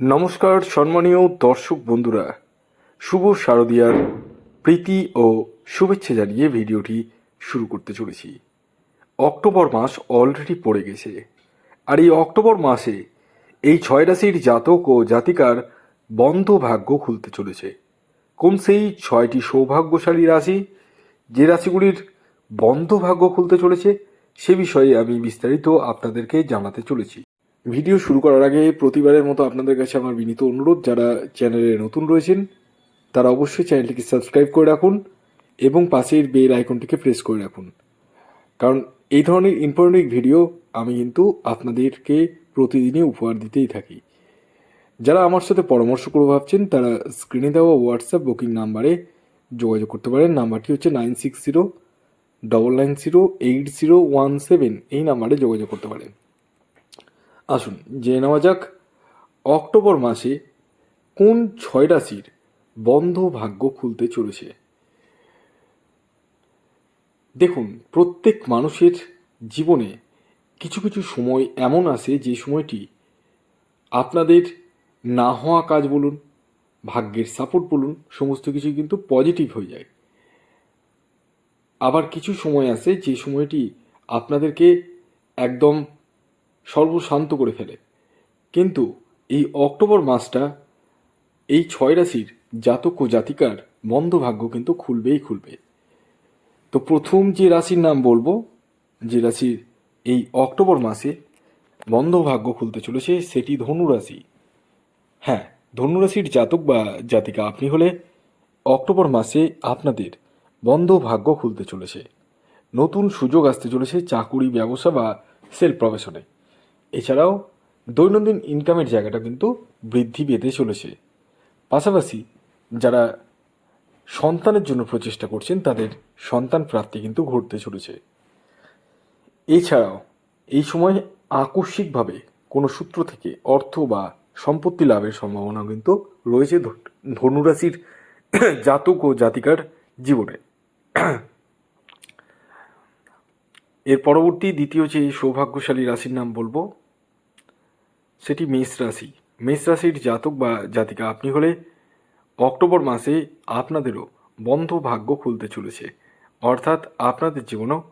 নমস্কার সম্মানীয় দর্শক বন্ধুরা। শুভ শারদিয়ার প্রীতি ও শুভেচ্ছা জানিয়ে ভিডিওটি শুরু করতে চলেছি। অক্টোবর মাস অলরেডি পড়ে গেছে। আর এই অক্টোবর মাসে এই ছয় রাশির জাতক ও জাতিকার বন্ধ ভাগ্য খুলতে চলেছে। কোন সেই ছয়টি সৌভাগ্যশালী রাশি, যে রাশিগুলির বন্ধ ভাগ্য খুলতে চলেছে, সে বিষয়ে আমি বিস্তারিত আপনাদেরকে জানাতে চলেছি। ভিডিও শুরু করার আগে প্রতিবারের মতো আপনাদের কাছে আমার বিনীত অনুরোধ, যারা চ্যানেলে নতুন রয়েছেন, তারা অবশ্যই চ্যানেলটিকে সাবস্ক্রাইব করে রাখুন এবং পাশের বেল আইকনটিকে প্রেস করে রাখুন। কারণ এই ধরনের ইম্পর্টেন্ট ভিডিও আমি কিন্তু আপনাদেরকে প্রতিদিনই উপহার দিতেই থাকি। যারা আমার সাথে পরামর্শ করে ভাবছেন, তারা স্ক্রিনে দেওয়া হোয়াটসঅ্যাপ বুকিং নাম্বারে যোগাযোগ করতে পারেন। নাম্বারটি হচ্ছে nine six zero, double nine zero, eight zero one seven এই নাম্বারে যোগাযোগ করতে পারেন। আসুন, জেনে নেওয়া যাক অক্টোবর মাসে কোন ছয় রাশির বন্ধ ভাগ্য খুলতে চলেছে। দেখুন, প্রত্যেক মানুষের জীবনে কিছু কিছু সময় এমন আসে যে সময়টি আপনাদের না হওয়া কাজ বলুন, ভাগ্যের সাপোর্ট বলুন, সমস্ত কিছু কিন্তু পজিটিভ হয়ে যায়। আবার কিছু সময় আসে যে সময়টি আপনাদেরকে একদম সর্বশান্ত করে ফেলে। কিন্তু এই অক্টোবর মাসটা, এই ছয় রাশির জাতক ও জাতিকার বন্ধ ভাগ্য কিন্তু খুলবেই খুলবে। তো প্রথম যে রাশির নাম বলব, যে রাশির এই অক্টোবর মাসে বন্ধ ভাগ্য খুলতে চলেছে, সেটি ধনুরাশি হ্যাঁ ধনু রাশির জাতক বা জাতিকা, আপনি হলে অক্টোবর মাসে আপনাদের বন্ধ ভাগ্য খুলতে চলেছে। নতুন সুযোগ আসতে চলেছে চাকুরি, ব্যবসা বা সেলফ প্রফেশনে। এছাড়াও দৈনন্দিন ইনকামের জায়গাটা কিন্তু বৃদ্ধি পেতে চলেছে। পাশাপাশি যারা সন্তানের জন্য প্রচেষ্টা করছেন, তাদের সন্তান প্রাপ্তি কিন্তু ঘটতে চলেছে। এছাড়াও এই সময় আকস্মিকভাবে কোনো সূত্র থেকে অর্থ বা সম্পত্তি লাভের সম্ভাবনা কিন্তু রয়েছে ধনুরাশির জাতক ও জাতিকার জীবনে। এর পরবর্তী, দ্বিতীয় যে সৌভাগ্যশালী রাশির নাম বলব সেটি মেষ রাশি। মেষ রাশির জাতক বা জাতিকা আপনি হলে অক্টোবর মাসে আপনাদেরও বন্ধ ভাগ্য খুলতে চলেছে। অর্থাৎ আপনাদের জীবনেও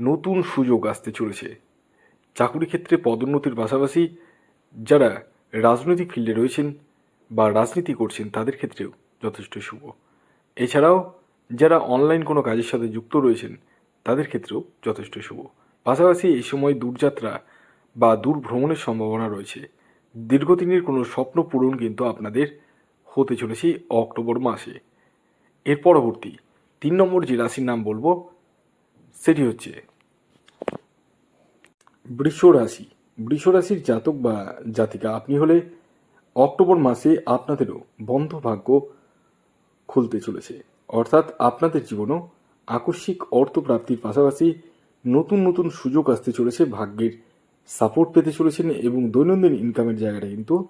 নতুন সুযোগ আসতে চলেছে। চাকুরি ক্ষেত্রে পদোন্নতির পাশাপাশি যারা রাজনৈতিক ফিল্ডে রয়েছেন বা রাজনীতি করছেন, তাদের ক্ষেত্রেও যথেষ্ট শুভ। এছাড়াও যারা অনলাইন কোনো কাজের সাথে যুক্ত রয়েছেন, তাদের ক্ষেত্রেও যথেষ্ট শুভ। পাশাপাশি এই সময় দূরযাত্রা বা দূর ভ্রমণের সম্ভাবনা রয়েছে। দীর্ঘদিনের কোনো স্বপ্ন পূরণ কিন্তু আপনাদের হতে চলেছে অক্টোবর মাসে। এর পরবর্তী তিন নম্বর যে রাশির নাম বলব, সেটি হচ্ছে বৃষ রাশি। বৃষ রাশির জাতক বা জাতিকা, আপনি হলে অক্টোবর মাসে আপনাদেরও বন্ধ ভাগ্য খুলতে চলেছে। অর্থাৎ আপনাদের জীবনও আকস্মিক অর্থপ্রাপ্তির পাশাপাশি নতুন নতুন সুযোগ আসতে চলেছে ভাগ্যের সাপোর্ট পেতে চলেছেন এবং দৈনন্দিন ইনকামের জায়গাটা কিন্তু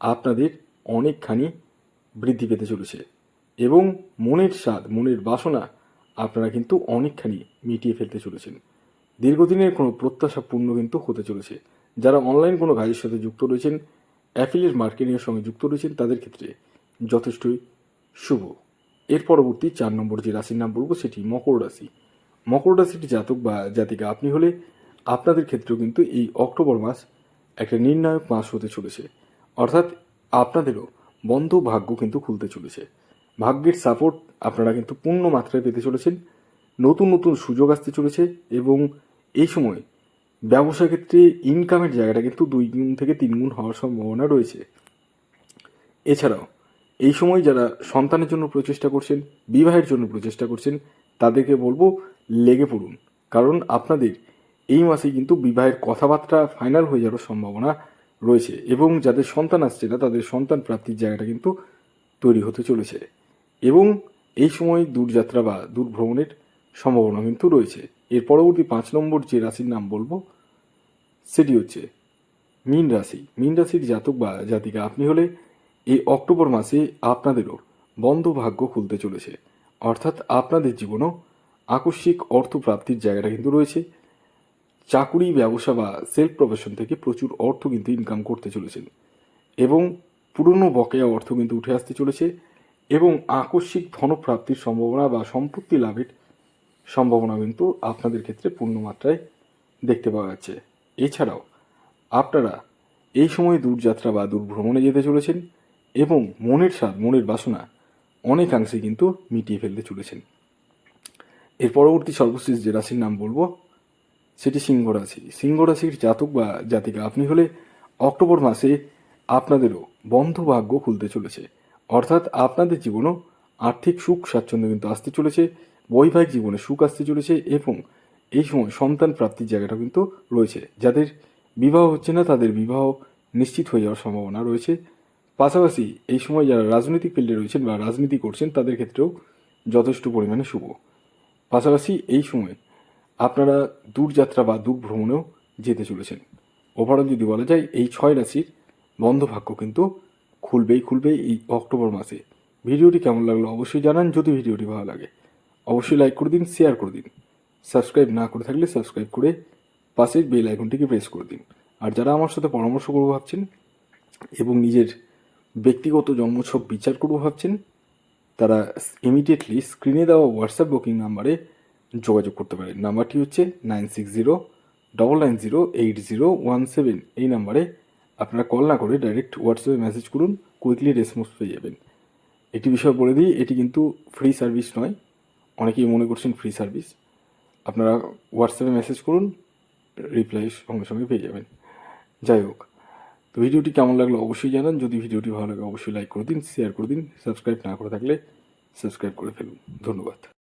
আপনাদের অনেকখানি বৃদ্ধি পেতে চলেছে। এবং মনের স্বাদ, মনের বাসনা আপনারা কিন্তু অনেকখানি মিটিয়ে ফেলতে চলেছেন। দীর্ঘদিনের কোনো প্রত্যাশা পূর্ণ কিন্তু হতে চলেছে। যারা অনলাইন কোনো কাজের সাথে যুক্ত রয়েছেন অ্যাফিলিয়েট মার্কেটিংয়ের সঙ্গে যুক্ত রয়েছেন, তাদের ক্ষেত্রে যথেষ্টই শুভ। এর পরবর্তী চার নম্বর যে রাশির নাম বলব, সেটি মকর রাশি। মকর রাশিটি জাতক বা জাতিকা আপনি হলে আপনাদের ক্ষেত্রেও কিন্তু এই অক্টোবর মাস একটা নির্ণায়ক মাস হতে চলেছে। অর্থাৎ আপনাদেরও বন্ধ ভাগ্য কিন্তু খুলতে চলেছে। ভাগ্যের সাপোর্ট আপনারা কিন্তু পূর্ণ মাত্রায় পেতে চলেছেন। নতুন নতুন সুযোগ আসতে চলেছে এবং এই সময় ব্যবসা ক্ষেত্রে ইনকামের জায়গাটা কিন্তু দুই গুণ থেকে তিন গুণ হওয়ার সম্ভাবনা রয়েছে। এছাড়াও এই সময় যারা সন্তানের জন্য প্রচেষ্টা করছেন, বিবাহের জন্য প্রচেষ্টা করছেন, তাদেরকে বলব লেগে পড়ুন। কারণ আপনাদের এই মাসে কিন্তু বিবাহের কথাবার্তা ফাইনাল হয়ে যাওয়ার সম্ভাবনা রয়েছে এবং যাদের সন্তান আসছে না, তাদের সন্তান প্রাপ্তির জায়গাটা কিন্তু তৈরি হতে চলেছে এবং এই সময় দূরযাত্রা বা দূর ভ্রমণের সম্ভাবনা কিন্তু রয়েছে। এর পরবর্তী পাঁচ নম্বর যে রাশির নাম বলব, সেটি হচ্ছে মীন রাশি। মীন রাশির জাতক বা জাতিকা, আপনি হলে এই অক্টোবর মাসে আপনাদেরও বন্ধ ভাগ্য খুলতে চলেছে। অর্থাৎ আপনাদের জীবনেও আকস্মিক অর্থ প্রাপ্তির জায়গাটা কিন্তু রয়েছে। চাকুরি, ব্যবসা বা সেলফ প্রফেশন থেকে প্রচুর অর্থ কিন্তু ইনকাম করতে চলেছেন। এবং পুরনো বকেয়া অর্থ কিন্তু উঠে আসতে চলেছে এবং আকস্মিক ধনপ্রাপ্তির সম্ভাবনা বা সম্পত্তি লাভের সম্ভাবনা কিন্তু আপনাদের ক্ষেত্রে পূর্ণ মাত্রায় দেখতে পাওয়া যাচ্ছে। এছাড়াও আপনারা এই সময় দূরযাত্রা বা দূর ভ্রমণে যেতে চলেছেন এবং মনের স্বাদ, মনের বাসনা অনেকাংশে কিন্তু মিটিয়ে ফেলতে চলেছেন। এর পরবর্তী সর্বশেষ যে রাশির নাম বলব সেটি সিংহ রাশি। সিংহ রাশির জাতক বা জাতিকা, আপনি হলে অক্টোবর মাসে আপনাদেরও বন্ধ ভাগ্য খুলতে চলেছে। অর্থাৎ আপনাদের জীবনও আর্থিক সুখ স্বাচ্ছন্দ্য কিন্তু আসতে চলেছে, বৈবাহিক জীবনে সুখ আসতে চলেছে এবং এই সময় সন্তান প্রাপ্তির জায়গাটা কিন্তু রয়েছে। যাদের বিবাহ হচ্ছে না, তাদের বিবাহ নিশ্চিত হয়ে যাওয়ার সম্ভাবনা রয়েছে। পাশাপাশি এই সময় যারা রাজনৈতিক ফিল্ডে রয়েছেন বা রাজনীতি করছেন, তাদের ক্ষেত্রেও যথেষ্ট পরিমাণে শুভ। পাশাপাশি এই সময় আপনারা দূরযাত্রা বা দূর ভ্রমণেও যেতে চলেছেন। ওভারঅল যদি বলা যায়, এই ছয় রাশির বন্ধ ভাগ্য কিন্তু খুলবেই খুলবেই এই অক্টোবর মাসে। ভিডিওটি কেমন লাগল অবশ্যই জানান, যদি ভিডিওটি ভালো লাগে। অবশ্যই লাইক করে দিন শেয়ার করে দিন। সাবস্ক্রাইব না করে থাকলে সাবস্ক্রাইব করে পাশের বেল আইকনটিকে প্রেস করে দিন। আর যারা আমার সাথে পরামর্শ করব ভাবছেন এবং নিজের ব্যক্তিগত জন্মছক বিচার করব ভাবছেন, তারা ইমিডিয়েটলি স্ক্রিনে দেওয়া হোয়াটসঅ্যাপ বুকিং নাম্বারে যোগাযোগ করতে পারেন। নাম্বারটি হচ্ছে nine six zero, double nine zero, eight zero, one seven. এই নাম্বারে আপনারা কল না করে ডাইরেক্ট হোয়াটসঅ্যাপে মেসেজ করুন, কুইকলি রেসপন্স পেয়ে যাবেন। একটি বিষয় বলে দিই, এটি কিন্তু ফ্রি সার্ভিস নয়। অনেকেই মনে করছেন ফ্রি সার্ভিস। আপনারা হোয়াটসঅ্যাপে মেসেজ করুন, রিপ্লাই সঙ্গে সঙ্গে পেয়ে যাবেন। যাই হোক, তো ভিডিওটি কেমন লাগল অবশ্যই জানান। যদি ভিডিওটি ভালো লাগে, অবশ্যই লাইক করে দিন, শেয়ার করে দিন। সাবস্ক্রাইব না করে থাকলে সাবস্ক্রাইব করে ফেলুন। ধন্যবাদ।